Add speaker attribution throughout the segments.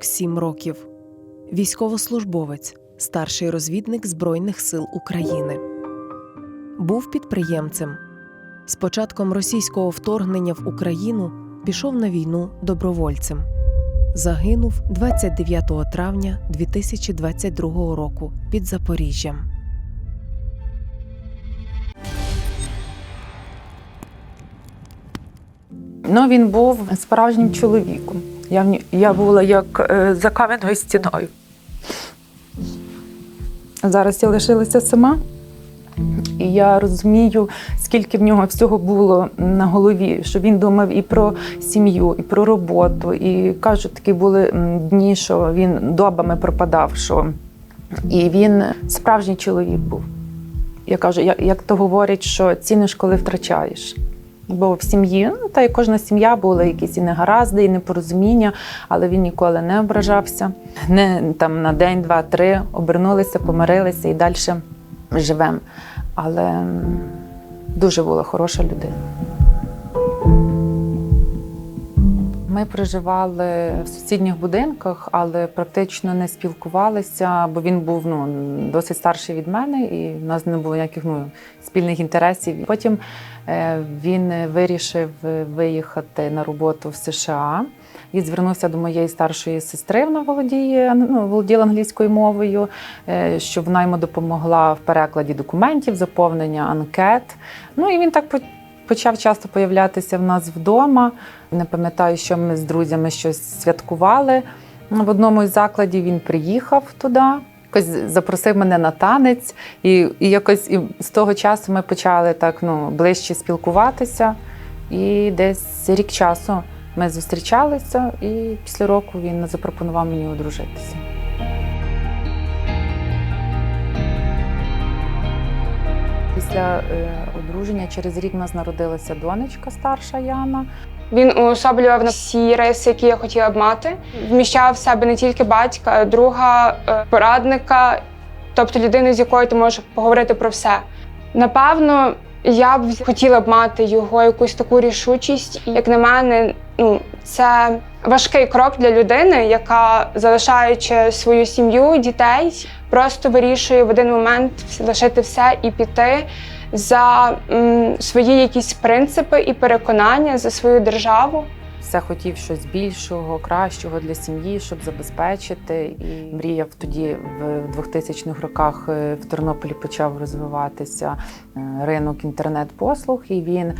Speaker 1: 47 років. Військовослужбовець, старший розвідник Збройних сил України. Був підприємцем. З початком російського вторгнення в Україну пішов на війну добровольцем. Загинув 29 травня 2022 року під Запоріжжям.
Speaker 2: Ну, він був справжнім чоловіком. Я, я була як е, за кам'яною стіною. Зараз я лишилася сама, і я розумію, скільки в нього всього було на голові, що він думав і про сім'ю, і про роботу. І кажуть, такі були дні, що він добами пропадав. Що... І він справжній чоловік був. Я кажу, як, то говорять, що ціниш, коли втрачаєш. Бо в сім'ї, ну та й кожна сім'я була якісь і негаразди, і непорозуміння, але він ніколи не ображався. Не там на день, два, три обернулися, помирилися і далі живемо. Але дуже була хороша людина. Ми проживали в сусідніх будинках, але практично не спілкувалися, бо він був ну, досить старший від мене, і в нас не було ніяких ну, спільних інтересів. Потім е, він вирішив виїхати на роботу в США і звернувся до моєї старшої сестри. Вона володіє ну, володіла англійською мовою, е, щоб вона йому допомогла в перекладі документів, заповнення анкет. Ну і він так почав часто появлятися в нас вдома. Не пам'ятаю, що ми з друзями щось святкували. В одному із закладів він приїхав туди. Якось запросив мене на танець, і, і якось і з того часу ми почали так ну, ближче спілкуватися. І десь рік часу ми зустрічалися, і після року він запропонував мені одружитися. Після е, одруження через рік в нас народилася донечка старша Яна.
Speaker 3: Він уособлював на всі риси, які я хотіла б мати. Вміщав в себе не тільки батька, а друга, е, порадника, тобто людину, з якою ти можеш поговорити про все. Напевно, я б хотіла б мати його якусь таку рішучість. Як на мене, ну це важкий крок для людини, яка, залишаючи свою сім'ю, дітей, просто вирішує в один момент лишити все і піти за свої якісь принципи і переконання за свою державу.
Speaker 2: Все хотів щось більшого, кращого для сім'ї, щоб забезпечити. І мріяв тоді в 2000-х роках е, в Тернополі почав розвиватися е, ринок інтернет-послуг, і він, е,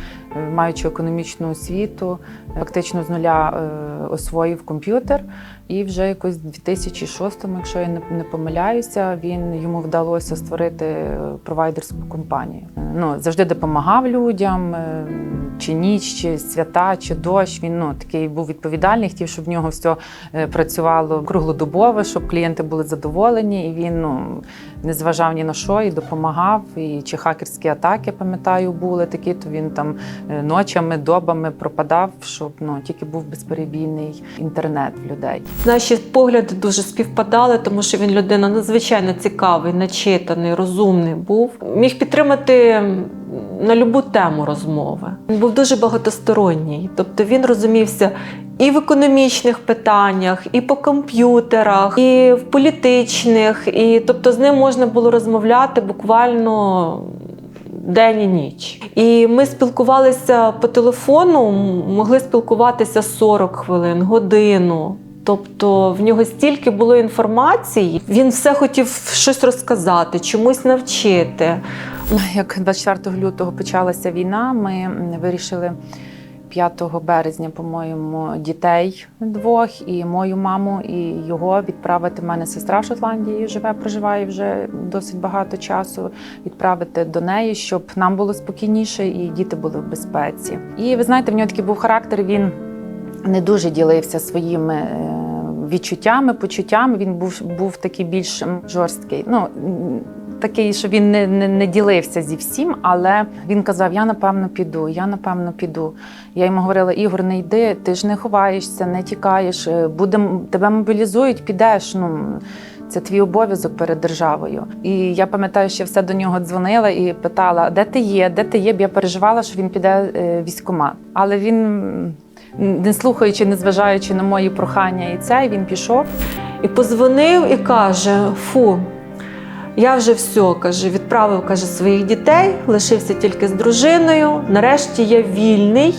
Speaker 2: маючи економічну освіту, фактично з нуля освоїв комп'ютер. І вже якось в 2006-му, якщо я не, помиляюся, він йому вдалося створити е, провайдерську компанію. Е, Ну завжди допомагав людям, е, чи ніч, чи свята, чи дощ. Він ну такий був відповідальний, хотів, щоб в нього все працювало круглодобово, щоб клієнти були задоволені. І він ну не зважав ні на що і допомагав. І чи хакерські атаки, пам'ятаю, були такі, то він там ночами, добами пропадав, щоб ну тільки був безперебійний інтернет в людей.
Speaker 4: Наші погляди дуже співпадали, тому що він людина надзвичайно цікавий, начитаний, розумний був. Міг підтримати на любу тему розмови. Він був дуже багатосторонній, тобто він розумівся і в економічних питаннях, і по комп'ютерах, і в політичних. І тобто з ним можна було розмовляти буквально день і ніч. І ми спілкувалися по телефону, могли спілкуватися 40 хвилин, годину. Тобто в нього стільки було інформації, він все хотів щось розказати, чомусь навчити.
Speaker 2: Як 24 лютого почалася війна, ми вирішили 5 березня, по-моєму, дітей двох і мою маму, і його відправити. У мене сестра в Шотландії живе, проживає вже досить багато часу. Відправити до неї, щоб нам було спокійніше і діти були в безпеці. І ви знаєте, в нього такий був характер. Він не дуже ділився своїми. е, Відчуттями, почуттями він був був такий більш жорсткий. Ну такий, що він не, не, не ділився зі всім, але він казав: Я напевно піду, я напевно піду. Я йому говорила: Ігор, не йди, ти ж не ховаєшся, не тікаєш, е, будем, тебе мобілізують, підеш. Ну це твій обов'язок перед державою. І я пам'ятаю, що все до нього дзвонила і питала, де ти є, де ти є, бо я переживала, що він піде е, військкомат. Але він не слухаючи, не зважаючи на мої прохання і це, він пішов.
Speaker 4: І позвонив і каже: Фу, я вже все каже, відправив каже, своїх дітей, лишився тільки з дружиною. Нарешті я вільний.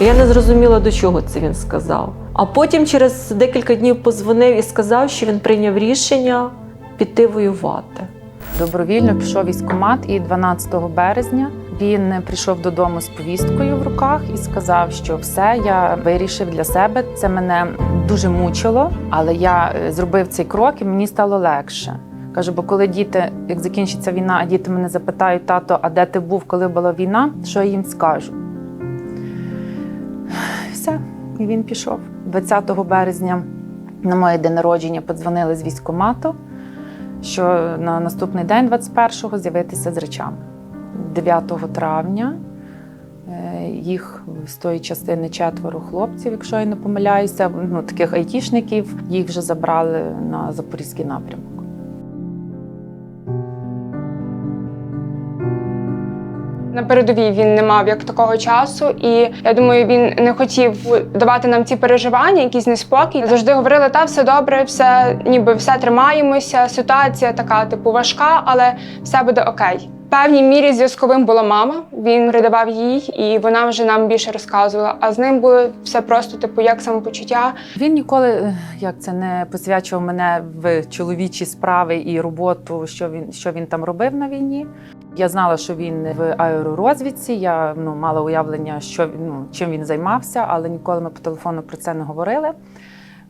Speaker 4: Я не зрозуміла, до чого це він сказав. А потім через декілька днів позвонив і сказав, що він прийняв рішення піти воювати.
Speaker 2: Добровільно пішов військкомат, і 12 березня він прийшов додому з повісткою в руках і сказав, що все я вирішив для себе. Це мене дуже мучило, але я е, зробив цей крок і мені стало легше. Каже, бо коли діти, як закінчиться війна, а діти мене запитають, тато, а де ти був, коли була війна, що я їм скажу? Все, і він пішов. 20 березня на моє день народження подзвонили з військкомату що на наступний день, 21-го, з'явитися з речами. 9 травня е, їх з тої частини четверо хлопців, якщо я не помиляюся, ну, таких айтішників, їх вже забрали на Запорізький напрямок.
Speaker 3: На передовій він не мав як такого часу, і я думаю, він не хотів давати нам ці переживання, якийсь неспокій. Завжди говорили, та все добре, все ніби все тримаємося. Ситуація така, типу, важка, але все буде окей. Певній мірі зв'язковим була мама. Він передавав їй, і вона вже нам більше розказувала. А з ним було все просто, типу, як самопочуття.
Speaker 2: Він ніколи е, як це не посвячував мене в чоловічі справи і роботу, що він що він там робив на війні. Я знала, що він в аеророзвідці. Я ну мала уявлення, що ну, чим він займався, але ніколи ми по телефону про це не говорили.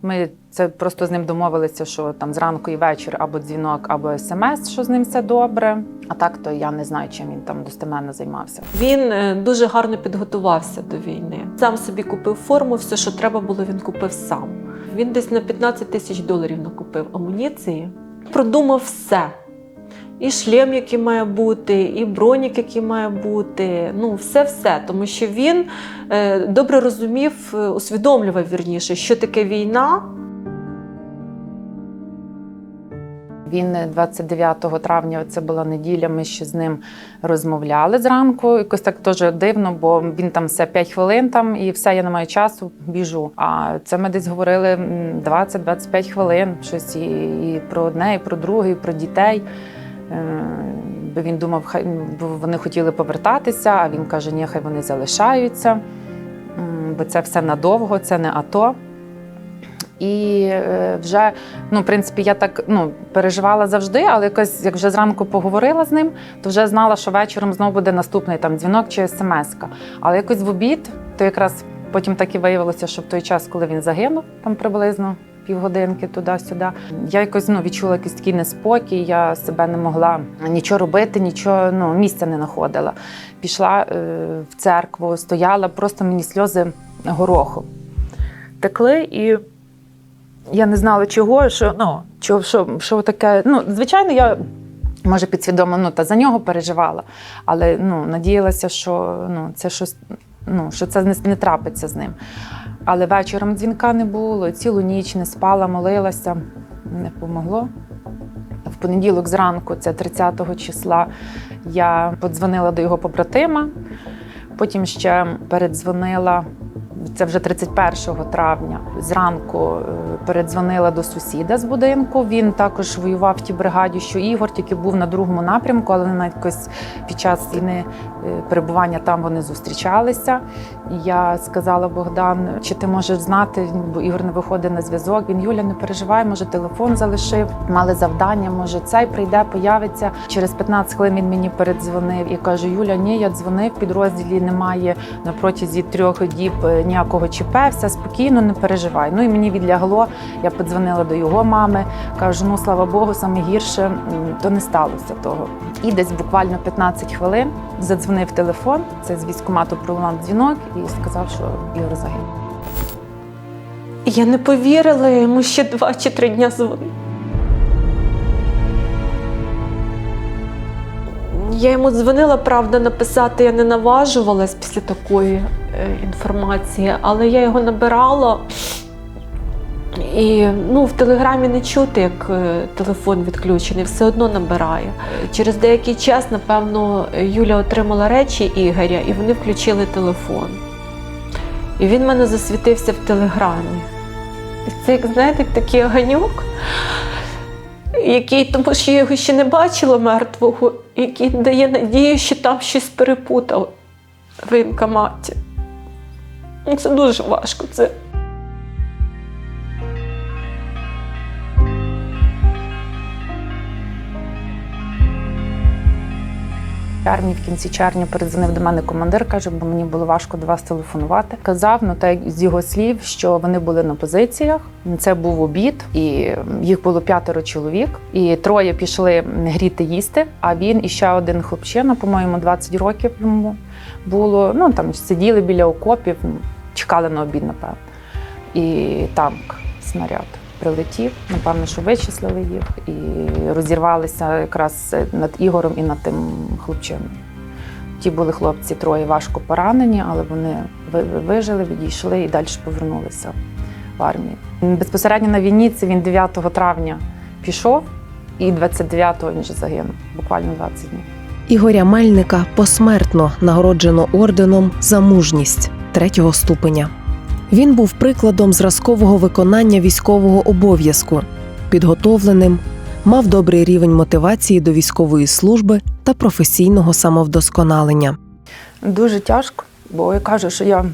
Speaker 2: Ми це просто з ним домовилися, що там зранку і вечір або дзвінок, або смс, що з ним все добре. А так то я не знаю, чим він там достеменно займався.
Speaker 4: Він е, дуже гарно підготувався до війни. Сам собі купив форму, все, що треба було, він купив сам. Він десь на 15 тисяч доларів накупив амуніції. Продумав все. І шлем, який має бути, і бронік, який має бути. Ну, все-все. Тому що він е, добре розумів, е, усвідомлював вірніше, що таке війна,
Speaker 2: Він 29 травня, це була неділя. Ми ще з ним розмовляли зранку. Якось так теж дивно, бо він там все 5 хвилин там і все, я не маю часу, біжу. А це ми десь говорили 20-25 хвилин. Щось і, і про одне, і про друге, і про дітей. Е, Бо він думав, хай бо вони хотіли повертатися, а він каже, ні, хай вони залишаються, бо це все надовго, це не АТО. І е, вже, ну, в принципі, я так ну, переживала завжди, але якось, як вже зранку поговорила з ним, то вже знала, що вечором знову буде наступний там дзвінок чи смс-ка. Але якось в обід, то якраз потім так і виявилося, що в той час, коли він загинув, там приблизно півгодинки туди-сюди, я якось ну, відчула якийсь такий неспокій, я себе не могла нічого робити, нічого, ну, місця не знаходила. Пішла е, в церкву, стояла, просто мені сльози гороху текли і. Я не знала чого, що ну що, що, що таке. Ну, звичайно, я може підсвідомо ну, та за нього переживала, але ну, надіялася, що ну, це щось, ну, що це не, не трапиться з ним. Але вечором дзвінка не було, цілу ніч не спала, молилася, не помогло. В понеділок зранку, це 30 числа, я подзвонила до його побратима, потім ще передзвонила це вже 31 травня. Зранку е, передзвонила до сусіда з будинку. Він також воював в тій бригаді, що Ігор тільки був на другому напрямку, але навіть якось під час війни е, перебування там вони зустрічалися. Я сказала Богдан, чи ти можеш знати, бо Ігор не виходить на зв'язок. Він Юля, не переживай, може телефон залишив. Мали завдання, може цей прийде, появиться. Через 15 хвилин він мені передзвонив і каже: Юля, ні, я дзвонив, підрозділі немає на протязі трьох діб е, ніякого ЧП, все спокійно, не переживай. Ну і мені відлягло. Я подзвонила до його мами, кажу: ну слава Богу, саме гірше то не сталося того. І десь буквально 15 хвилин задзвонив телефон. Це з військкомату пролунав дзвінок і сказав, що Ігор загинув.
Speaker 4: Я не повірила, йому ще два чи три дня дзвонила. Я йому дзвонила, правда, написати я не наважувалась після такої е, інформації, але я його набирала. І ну, в телеграмі не чути, як е, телефон відключений, все одно набирає. Через деякий час, напевно, Юля отримала речі Ігоря, і вони включили телефон. І він мене засвітився в телеграмі. І це, як знаєте, такий оганьок, який, тому що я його ще не бачила мертвого, який дає надію, що там щось перепутав в воєнкоматі. Ну, Це дуже важко. Це
Speaker 2: Армії в кінці червня передзвонив до мене командир, каже, бо мені було важко до вас телефонувати. Казав, ну так з його слів, що вони були на позиціях. Це був обід, і їх було п'ятеро чоловік, і троє пішли гріти їсти. А він і ще один хлопчина, по-моєму, 20 років йому було. Ну там сиділи біля окопів, чекали на обід, напевно. І танк, снаряд прилетів. Напевно, що вичислили їх і розірвалися якраз над Ігорем і над тим хлопчином. Ті були хлопці троє важко поранені, але вони ви- ви- вижили, відійшли і далі повернулися в армію. Безпосередньо на війні це він 9 травня пішов, і 29-го він вже загинув, буквально 20 днів.
Speaker 1: Ігоря Мельника посмертно нагороджено орденом за мужність третього ступеня. Він був прикладом зразкового виконання військового обов'язку, підготовленим, мав добрий рівень мотивації до військової служби та професійного самовдосконалення.
Speaker 2: Дуже тяжко, бо я кажу, що я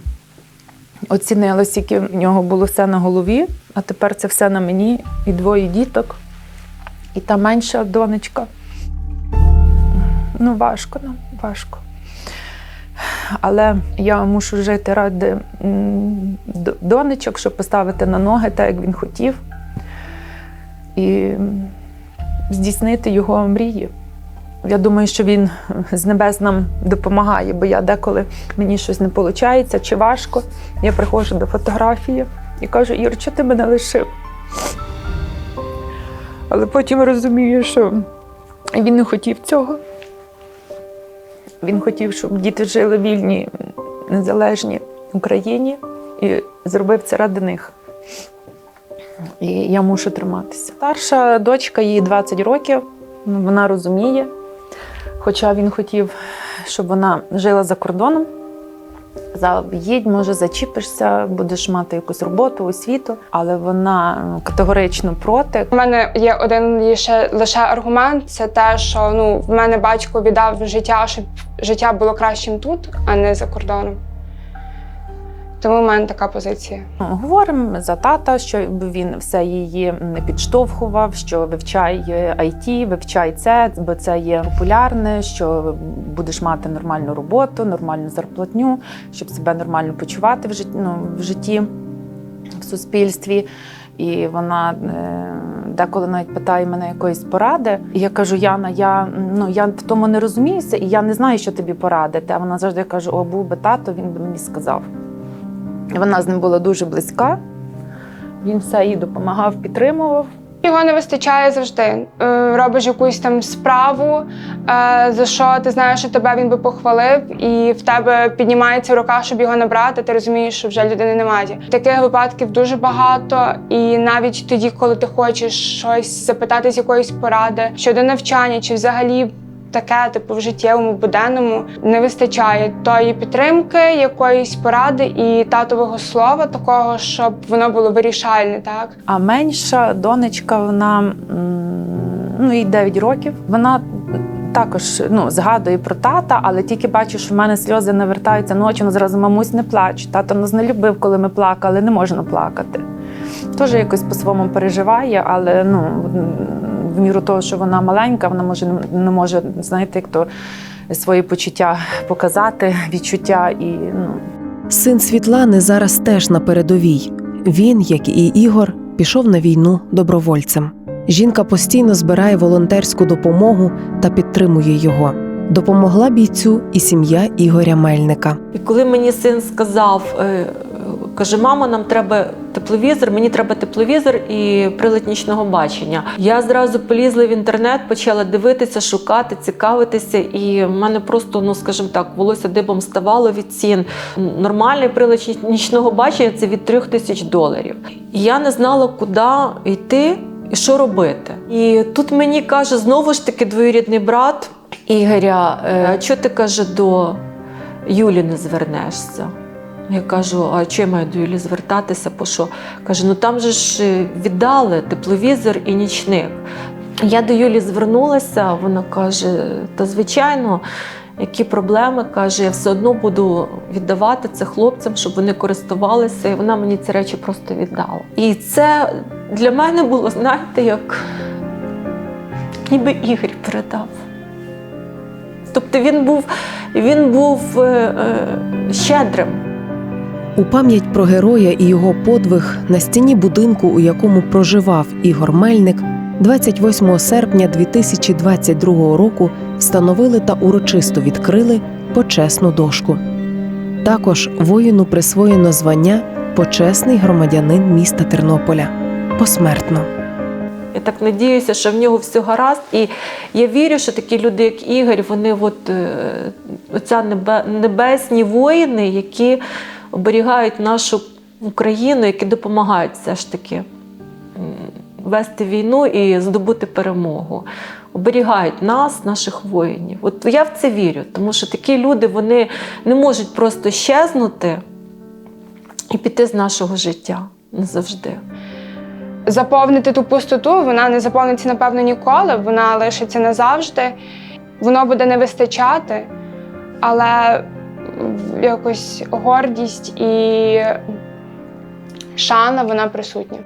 Speaker 2: оцінила, скільки в нього було все на голові, а тепер це все на мені і двоє діток, і та менша донечка. Ну, важко нам, важко. Але я мушу жити ради донечок, щоб поставити на ноги так, як він хотів, і здійснити його мрії. Я думаю, що він з небес нам допомагає, бо я деколи мені щось не виходить чи важко. Я приходжу до фотографії і кажу: Ір, чого ти мене лишив? Але потім розумію, що він не хотів цього. Він хотів, щоб діти жили в вільній, незалежній Україні і зробив це ради них. І я мушу триматися. Старша дочка, їй 20 років, вона розуміє. Хоча він хотів, щоб вона жила за кордоном. Сказав, їдь, може, зачіпишся, будеш мати якусь роботу, освіту, але вона ну, категорично проти.
Speaker 3: У мене є один лише, лише аргумент: це те, що ну в мене батько віддав життя, щоб життя було кращим тут, а не за кордоном. Тому в мене така позиція.
Speaker 2: Говоримо за тата, що він все її підштовхував, що вивчай IT, вивчай це, бо це є популярне, що будеш мати нормальну роботу, нормальну зарплатню, щоб себе нормально почувати в житті, ну, в житті, в суспільстві. І вона е, деколи навіть питає мене якоїсь поради. І я кажу: Яна, я ну я в тому не розуміюся, і я не знаю, що тобі порадити. А вона завжди каже: О, був би тато, він би мені сказав. Вона з ним була дуже близька. Він все їй допомагав, підтримував.
Speaker 3: Його не вистачає завжди. Е, Робиш якусь там справу, е, за що ти знаєш, що тебе він би похвалив, і в тебе піднімається рука, щоб його набрати. Ти розумієш, що вже людини немає. Таких випадків дуже багато, і навіть тоді, коли ти хочеш щось запитати з якоїсь поради щодо навчання чи взагалі. Таке, типу, в життєвому буденному не вистачає тої підтримки, якоїсь поради і татового слова, такого, щоб воно було вирішальне, так
Speaker 2: А менша донечка, вона ну, їй 9 років. Вона також ну, згадує про тата, але тільки бачу, що в мене сльози навертаються ночі, вона зразу мамусь не плач. Тато нас не любив, коли ми плакали, не можна плакати. Теж якось по-своєму переживає, але ну, в міру того, що вона маленька, вона може не може, знаєте, як то свої почуття показати, відчуття і ну.
Speaker 1: Син Світлани зараз теж на передовій. Він, як і Ігор, пішов на війну добровольцем. Жінка постійно збирає волонтерську допомогу та підтримує його. Допомогла бійцю і сім'я Ігоря Мельника.
Speaker 4: І коли мені син сказав, е, каже, мама, нам треба тепловізор, мені треба тепловізор і прилад нічного бачення. Я зразу полізла в інтернет, почала дивитися, шукати, цікавитися, і в мене просто, ну скажімо так, волосся дибом ставало від цін. Нормальний прилад нічного бачення це від трьох тисяч доларів. І я не знала, куди йти і що робити. І тут мені каже знову ж таки двоюрідний брат Ігоря, «Е, чого ти каже до Юлі не звернешся? Я кажу, а чи я маю до Юлі звертатися? По що? Каже, ну там же ж е, віддали тепловізор і нічник. Я до Юлі звернулася, вона каже: та звичайно, які проблеми? каже, я все одно буду віддавати це хлопцям, щоб вони користувалися, і вона мені ці речі просто віддала. І це для мене було, знаєте, як ніби Ігор передав. Тобто він був, він був е, е, щедрим.
Speaker 1: У пам'ять про героя і його подвиг на стіні будинку, у якому проживав Ігор Мельник, 28 серпня 2022 року встановили та урочисто відкрили почесну дошку. Також воїну присвоєно звання почесний громадянин міста Тернополя посмертно.
Speaker 4: Я так надіюся, що в нього все гаразд. І я вірю, що такі люди, як Ігор, вони от, е, оця небесні воїни, які оберігають нашу Україну, які допомагають все ж таки вести війну і здобути перемогу. Оберігають нас, наших воїнів. От я в це вірю, тому що такі люди вони не можуть просто щезнути і піти з нашого життя назавжди.
Speaker 3: заповнити ту пустоту, вона не заповниться, напевно, ніколи, вона лишиться назавжди. Воно буде не вистачати, але якось гордість і шана вона присутня.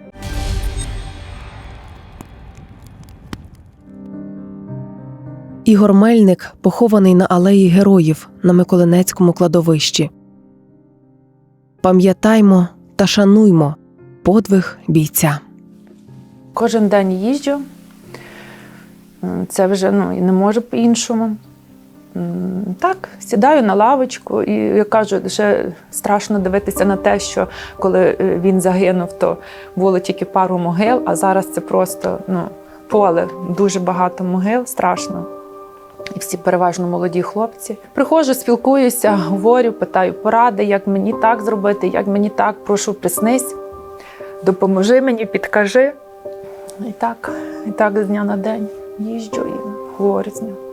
Speaker 1: Ігор Мельник похований на алеї героїв на Миколинецькому кладовищі. Пам'ятаймо та шануймо подвиг бійця.
Speaker 2: Кожен день їжджу. Це вже ну, і не можу по-іншому. Так, сідаю на лавочку, і я кажу, ще страшно дивитися на те, що коли е, він загинув, то було тільки пару могил, а зараз це просто ну, поле, дуже багато могил, страшно. І всі переважно молоді хлопці. Приходжу, спілкуюся, говорю, питаю поради, як мені так зробити, як мені так, прошу, приснись, допоможи мені, підкажи. І так, і так з дня на день їжджу і говорю з ним.